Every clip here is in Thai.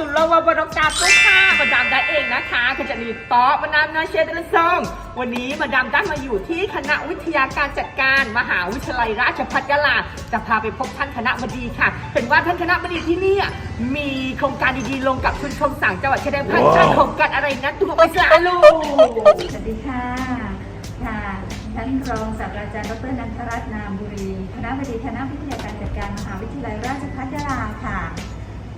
สลลยกุบปะหูตุลวะบรอกาตุค่ะมาดามได้เองนะคะขจนีป๊อมาดามนาเชตละซอง วันนี้มาดามได้มาอยู่ที่คณะวิทยาการจัดการ มหาวิทยาลัยราชภัฏยะลา จะพาไปพบท่านคณะบดีค่ะ เห็นว่าท่านคณะบดีที่นี่มีโครงการดีๆลงกับชุมชนสั่งจังหวัดชายแดนภาคใต้โครงการอะไรนะตัวไปสาลูสวัสดีค่ะค่ะท่านรองศาสตราจารย์ดรนันทรัตน์นามบุรี คณะบดีคณะวิทยาการจัดการมหาวิทยาลัยราชภัฏยาลาค่ะ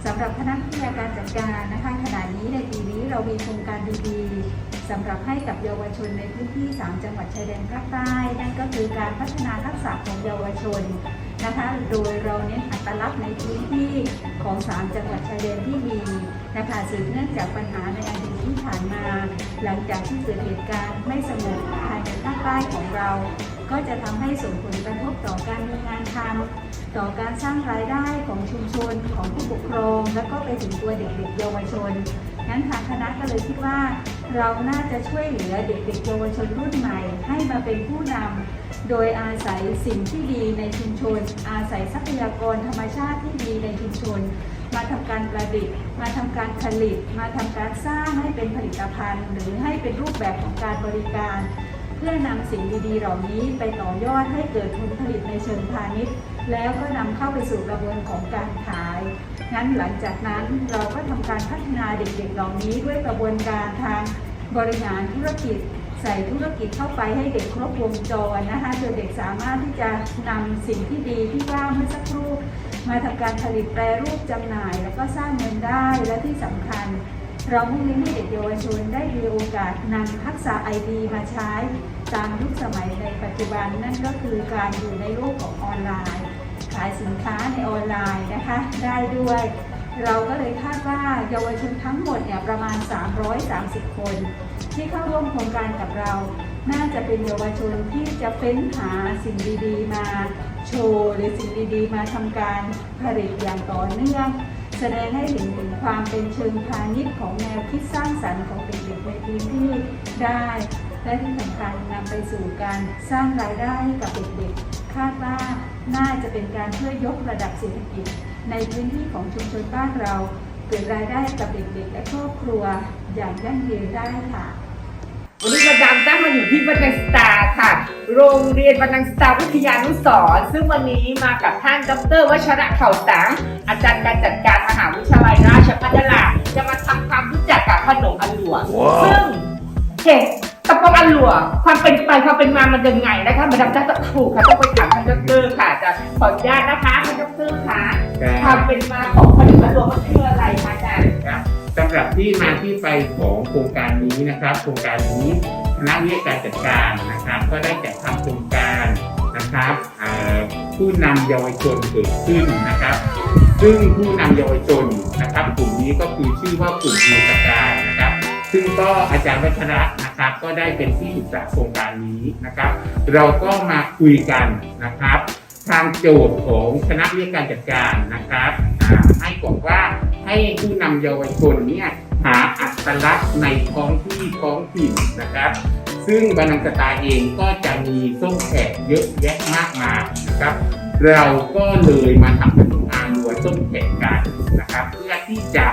สำหรับคณะวิทยาการจัดการนะคะขณะนี้ในปีนี้เรามีโครงการดีๆสำหรับให้กับเยาวชนในพื้นที่ 3 จังหวัดชายแดนภาคใต้นั่นก็คือการพัฒนาทักษะของเยาวชนนะคะโดยเราเน้นอัตลักษณ์ในพื้นที่ของ 3 จังหวัดชายแดนที่มีนะคะสืบเนื่องจากปัญหาในอดีตที่ผ่านมา หลังจากที่เกิดเหตุการณ์ไม่สงบภายในภาคใต้ของเรา ก็จะทำให้ส่งผลกระทบต่อการมีงานทำต่อการสร้างรายได้ของชุมชนของผู้ปกครอง และก็ไปถึงตัวเด็กๆเยาวชนงั้นทางคณะก็เลยคิดว่า เราน่าจะช่วยเหลือเด็กๆเยาวชนรุ่นใหม่ ให้มาเป็นผู้นำโดยอาศัยสิ่งที่ดีในชุมชน อาศัยทรัพยากรธรรมชาติที่ดีในชุมชน มาทำการประดิษฐ์ มาทำการผลิต มาทำการสร้างให้เป็นผลิตภัณฑ์ หรือให้เป็นรูปแบบของการบริการ เพื่อนำสิ่งดีๆ เหล่านี้ไปต่อยอดให้เกิดผลผลิตในเชิงพาณิชย์ แล้วก็นำเข้าไปสู่กระบวนของการขาย งั้นหลังจากนั้นเราก็ทำการพัฒนาเด็กๆ เหล่านี้ด้วยกระบวนการทางบริหารธุรกิจใส่ธุรกิจเข้าไปให้เด็กครบวงจรนะคะโดยเด็กสามารถที่จะนำสิ่งที่ดีที่ว่าเมื่อสักครู่มาทำการผลิตแปรรูปจำหน่าย แล้วก็สร้างเงินได้และที่สำคัญ เรามุ่งเน้นให้เด็กเยาวชนได้มีโอกาสนำทักษะไอดีมาใช้ ตามยุคสมัยในปัจจุบันนั่นก็คือการอยู่ในโลกของออนไลน์ ขายสินค้าในออนไลน์นะคะได้ด้วย เราก็เลยคาดว่าเยาวชนทั้งหมดเนี่ยประมาณ 330 คน ที่เข้าร่วมโครงการกับเรา น่าจะเป็นเยาวชนที่จะเฟ้นหาสิ่งดีๆ มาโชว์หรือสิ่งดีๆ มาทำการผลิตอย่างต่อเนื่องแสดงให้เห็นถึงความเป็นเชิงพาณิชย์ของแนวคิดสร้างสรรค์ของเด็กๆในพื้นที่ได้ และที่สำคัญนำไปสู่การสร้างรายได้ให้กับเด็กๆ คาดว่าน่าจะเป็นการช่วยยกระดับเศรษฐกิจ ในพื้นที่ของชุมชนบ้านเรา เกิดรายได้กับเด็กๆ และครอบครัวอย่างยั่งยืนได้ค่ะ วันนี้มาดามได้มาอยู่ที่บันดังสตาร์ค่ะ โรงเรียนบันดังสตาร์วิทยานุสรณ์ซึ่งวันนี้มากับท่านดรวชระเข่าสัง อาจารย์การจัดการมหาวิทยาลัยราชภัฏยาลาจะมาทำความรู้จักกับขนมอันหลวง ซึ่งเห็ด กระป๋องอันหลวงความเป็นไปความเป็นมามันยังไงนะคะมาดามได้ต้องถูกค่ะต้องไปถามท่านดรค่ะจะขออนุญาตนะคะท่านดรค่ะความเป็นมาของขนมอันหลวงมันคืออะไรคะอาจารย์ครับสำหรับที่มาที่ไปของโครงการนี้นะครับ โครงการนี้คณะวิทยาการจัดการนะครับ ก็ได้จัดทำโครงการนะครับเอ่อผู้นำเยาวชนเกิดขึ้นนะครับ ซึ่งผู้นำเยาวชนนะครับ กลุ่มนี้ก็คือชื่อว่ากลุ่มยูตการนะครับ ซึ่งก็อาจารย์วัชระ นะครับ ก็ได้เป็นที่ปรึกษาโครงการนี้นะครับ เราก็มาคุยกันนะครับ ทางโจทย์ของคณะวิทยาการจัดการนะครับให้บอกว่าให้ผู้นำเยาวชนเนี่ยหาอัตลักษณ์ในท้องที่ท้องถิ่นนะครับ ซึ่งบรรณังสตาเองก็จะมีส้มแขกเยอะแยะมากมายนะครับ เราก็เลยมาทำขนมอาลัวส้มแขกกันนะครับ เพื่อที่จะ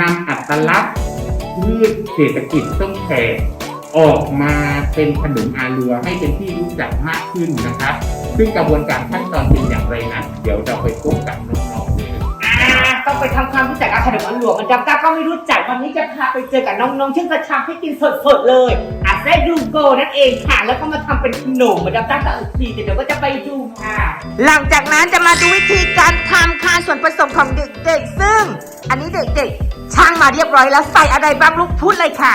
นำอัตลักษณ์พืชเศรษฐกิจส้มแขก ออกมาเป็นขนมอาลัวให้เป็นที่รู้จักมากขึ้นนะครับ ซึ่งกระบวนการขั้นตอนเป็นอย่างไรนั้นเดี๋ยวเราไปพบกับน้องๆเลยอ่าต้องไปทำความรู้จักกับขนมอันหลวงมันจำก้าก็ไม่รู้จักวันนี้จะพาไปเจอกับน้องๆที่จะทำให้กินสดๆเลยอาเซดูโกนั่นเองค่ะ แล้วก็มาทำเป็นขนมมาจำก้ากับอีกทีเดี๋ยวก็จะไปดูค่ะ หลังจากนั้นจะมาดูวิธีการทำค่ะส่วนผสมของเด็กๆ ซึ่ง อันนี้เด็กๆ ช่างมาเรียบร้อยแล้วใส่อะไรบ้างลูกพูดเลยค่ะ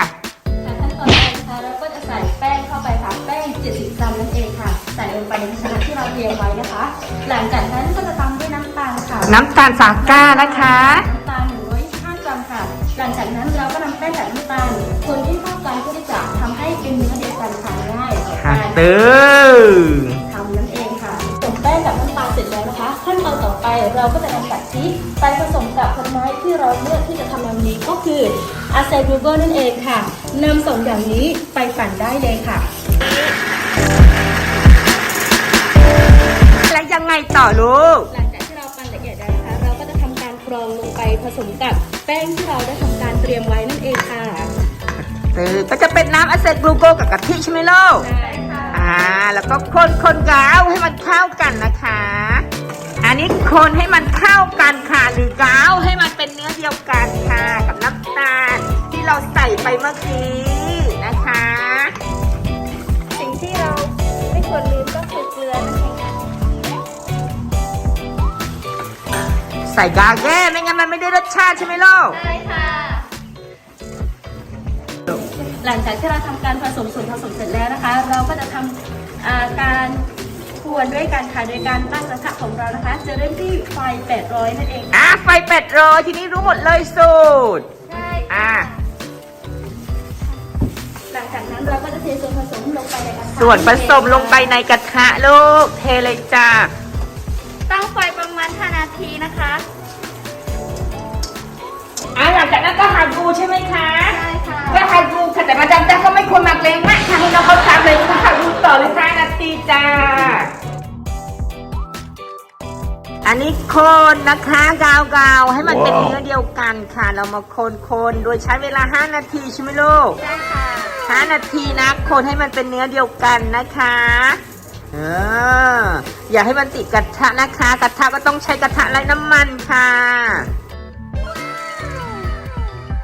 ค่ะ 70 กรัมนั่นเองค่ะ ใส่ลงไปในภาชนะที่เราเตรียมไว้นะคะ หลังจากนั้นก็จะตามด้วยน้ำตาลค่ะ น้ำตาลสามก้านะคะ น้ำตาล125กรัมค่ะ หลังจากนั้นเราก็นำแป้งกับน้ำตาลคนที่เข้ากันเพื่อที่จะทำให้เป็นเนื้อเดียวกันทานง่ายต่อค่ะการเติมทำนั่นเองค่ะผสมแป้งกับน้ำตาลเสร็จแล้วนะคะขั้นตอนต่อไปเราก็จะนำกะทิไปผสมกับผลไม้ที่เราเลือกที่จะทำในวันนี้ก็คืออาเซบูเบอร์นั่นเองค่ะนำสองอย่างนี้ไปปั่นได้เลยค่ะ แล้วยังไงต่อลูก หลังจากที่เราปั่นละเอียดแล้วนะคะ เราก็จะทำการกรองลงไปผสมกับแป้งที่เราได้ทำการเตรียมไว้นั่นเองค่ะเออก็จะเป็นน้ำอะเซกลูโกกับกะทิใช่ไหมลูกใช่ค่ะ อ่า แล้วก็คนคนกาวให้มันเข้ากันนะคะ อันนี้คนให้มันเข้ากันค่ะหรือกาวให้มันเป็นเนื้อเดียวกันค่ะ กับน้ำตาลที่เราใส่ไปเมื่อกี้ ที่เราไม่ควรลืมก็คือเกลือนั่นเองค่ะใส่กาแก้ไม่งั้นมันไม่ได้รสชาติใช่ไหมลูกใช่ค่ะ หลังจากที่เราทำการผสมส่วนผสมเสร็จแล้วนะคะ เราก็จะทำอ่าการกวนด้วยกันค่ะโดยการตั้งกระทะของเรานะคะ จะเริ่มที่ไฟ 800 นั่นเองค่ะอะไฟเป็ดโรยทีนี้รู้หมดเลยสูตร ใช่อะหลั เราก็จะเทส่วนผสมลงไปในกระทะส่วนผสมลงไปในกระทะลูก เทเลยจ้าตั้งไฟประมาณ 5 นาทีนะคะอะหลังจากนั้นก็หั่นดูใช่ไหมคะใช่ค่ะก็หั่นดูค่ะแต่มาดามจ้าก็ไม่ควรมักเล้งมากค่ะให้น้องเขาทำเลยค่ะหั่นดูต่อเลยค่ะนาทีจ้าอันนี้คนนะคะกาวกาวๆให้มันเป็นเนื้อเดียวกันค่ะ เรามาคนคนๆโดยใช้เวลา 5 นาทีใช่ไหมลูก ใช่ค่ะ ห้านาทีนะคนให้มันเป็นเนื้อเดียวกันนะคะเอออย่าให้มันติดกระทะนะคะ กระทะก็ต้องใช้กระทะไร้น้ำมันค่ะ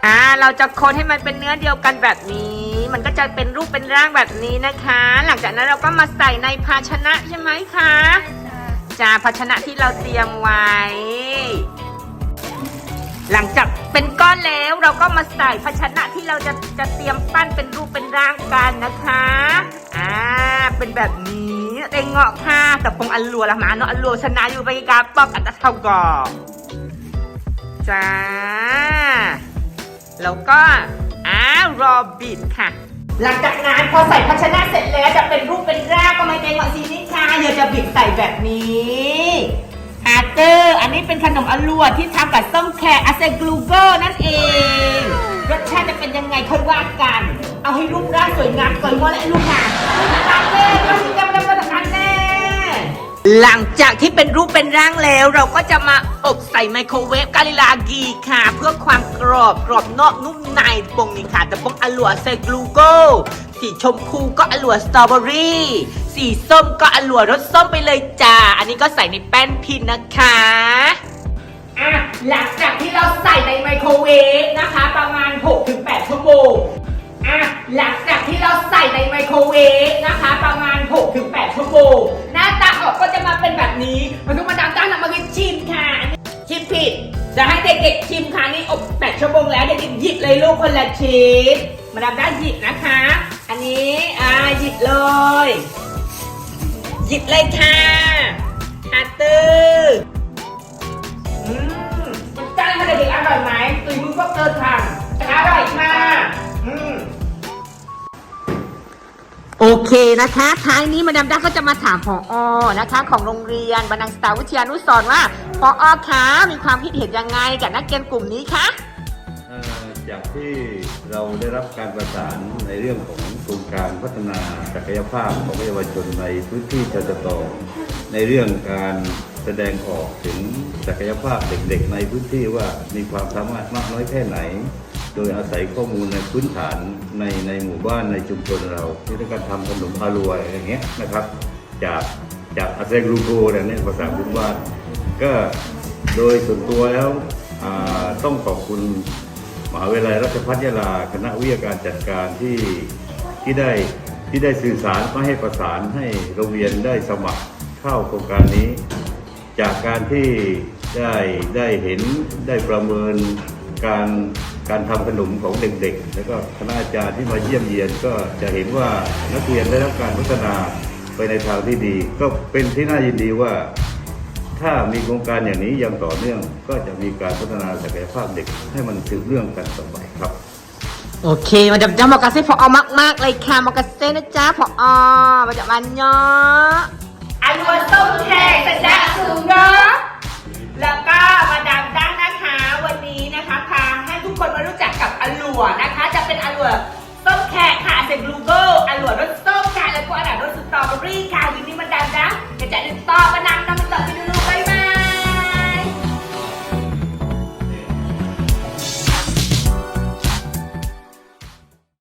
อ่าเราจะคนให้มันเป็นเนื้อเดียวกันแบบนี้ มันก็จะเป็นรูปเป็นร่างแบบนี้นะคะ หลังจากนั้นเราก็มาใส่ในภาชนะใช่ไหมคะค่ะจาภาชนะที่เราเตรียมไว้ หลังจาก เป็นก้อนแล้วเราก็มาใส่ภาชนะที่เราจะจะเตรียมปั้นเป็นรูปเป็นร่างกันนะคะอ่าเป็นแบบนี้เต็งเงาะค่ะแต่ปงอันลัวละมาเนาะอันลัวชนะอยู่ไปกาปอกอันตะเท่ากอจ้าแล้วก็อ้าวรอบิดค่ะ หลังจากนั้นพอใส่ภาชนะเสร็จแล้วจะเป็นรูปเป็นร่างก็ไม่เต็งเงาะซีนี่ค่ะอย่าจะบิดใส่แบบนี้ เตอร์ อันนี้เป็นขนมอลัวที่ทำกับส้มแขกอาเซกลูเกอร์นั่นเอง รสชาติจะเป็นยังไงค่อยว่ากัน เอาให้รูปร่างสวยงามก่อนว่าและลูกค่ะทานแน่ก็สิจำจำทานแน่หลังจากที่เป็นรูปเป็นร่างแล้ว เราก็จะมาอบใส่ไมโครเวฟกาลิลากีค่ะ เพื่อความกรอบกรอบนอกนุ่มในปงนี่ค่ะแต่ปงอลัวเซกลูโก สีชมพูก็อลัวสตรอเบอรี่ สีส้มก็อลัวรสส้มไปเลยจ้า อันนี้ก็ใส่ในแป้นพินนะคะอะหลังจากที่เราใส่ในไมโครเวฟนะคะ ประมาณ 6-8 ชั่วโมงอะหลังจากที่เราใส่ในไมโครเวฟนะคะ ประมาณ 6-8 ชั่วโมงหน้าตาออกก็จะมาเป็นแบบนี้มันต้องมาดามตั้งนำมากินชิมค่ะชิมผิดจะให้เด็กๆชิมค่ะนี่อบ8ชั่วโมงแล้วเด็กๆหยิบเลยลูกคนละชิ้นมาดามด้านหยิบนะคะ นี้ อ่าหยิบเลย หยิบเลยค่ะอาตืออืมมันจ้างมาเด็กๆอร่อยไหมตุยมึงก็เกินทางอร่อยมากอืมโอเคนะคะ ท้ายนี้มาดามดาก็จะมาถามผออนะคะ ของโรงเรียนบรรนังสตาวิทยานุสรณ์ว่าผออคะมีความคิดเห็นยังไงกับนักเรียนกลุ่มนี้คะ จากที่เราได้รับการประสานในเรื่องของโครงการพัฒนาศักยภาพของเยาวชนในพื้นที่จตตในเรื่องการแสดงออกถึงศักยภาพเด็กๆ ในพื้นที่ว่ามีความสามารถมากน้อยแค่ไหน โดยอาศัยข้อมูลในพื้นฐานในในหมู่บ้านในชุมชนเราที่ต้องการทำขนมอารัวอย่างเงี้ยนะครับ จากจากอาเซกรูโกเนี่ยภาษาพื้นบ้าน ก็โดยส่วนตัวแล้วต้องขอบคุณ มหาวิทยาลัยราชภัฏยาลาคณะวิทยาการจัดการที่ที่ได้ที่ได้สื่อสารมาให้ประสานให้โรงเรียนได้สมัครเข้าโครงการนี้ จากการที่ได้ได้เห็นได้ประเมินการการทำขนมของเด็กๆ แล้วก็คณะอาจารย์ที่มาเยี่ยมเยียนก็จะเห็นว่านักเรียนได้รับการพัฒนาไปในทางที่ดี ก็เป็นที่น่ายินดีว่า ถ้ามีโครงการอย่างนี้อย่างต่อเนื่องก็จะมีการพัฒนาศักยภาพเด็กให้มันสืบเรื่องกันต่อไปครับโอเคมาดามจ้ามากาเซ่ผออมากๆเลยค่ะมากาเซ่นะจ๊ะผออมาจากมันเนาะอันวัวส้มแขกสัญญาสูงเนาะแล้วก็มาดามจ้านะคะวันนี้